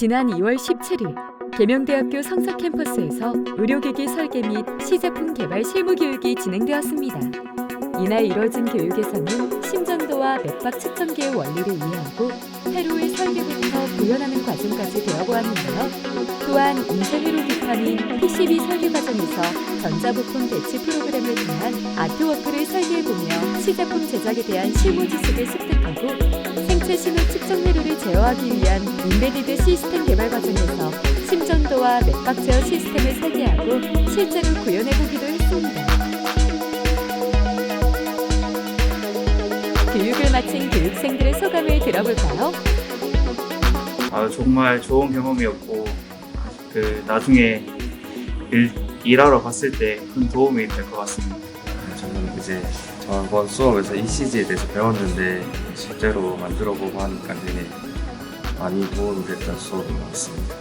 지난 2월 17일 계명대학교 성서 캠퍼스에서 의료기기 설계 및 시제품 개발 실무 교육이 진행되었습니다. 이날 이뤄진 교육에서는 심전도와 맥박 측정기의 원리를 이해하고 회로의 설계부터 구현하는 과정까지 배워보았는데요. 또한 인쇄 회로 기판인 PCB 설계 과정에서 전자부품 배치 프로그램을 통한 아트워크를 설계해보며 시제품 제작에 대한 실무 지식을 습득하고 생체 신호 측 정 회로를 제어하기 위한 인베디드 시스템 개발 과정에서 심전도와 맥박 제어 시스템을 설계하고 실제로 구현해보기도 했습니다. 교육을 마친 교육생들의 소감을 들어볼까요? 아, 정말 좋은 경험이었고 그 나중에 일, 일하러 갔을 때 큰 도움이 될 것 같습니다. 저는 이제 저번 수업에서 ECG에 대해서 배웠는데 실제로 만들어 보고 하니까 되게 많이 도움이 됐던 수업인 것 같습니다.